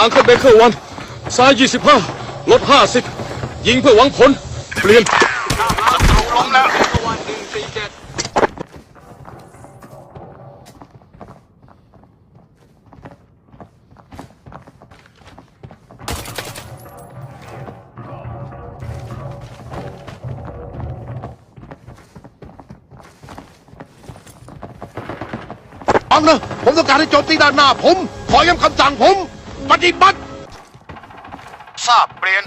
อังเคิลเบเกอร์วันซ้าย25ลด50 ยิงเพื่อหวังผล เปลี่ยนล้มแล้วฟังนะผมต้องการให้โจมตีด้านหน้าผม ขอย้ำคำสั่งผม ปฏิบัติ ทราบเปลี่ยน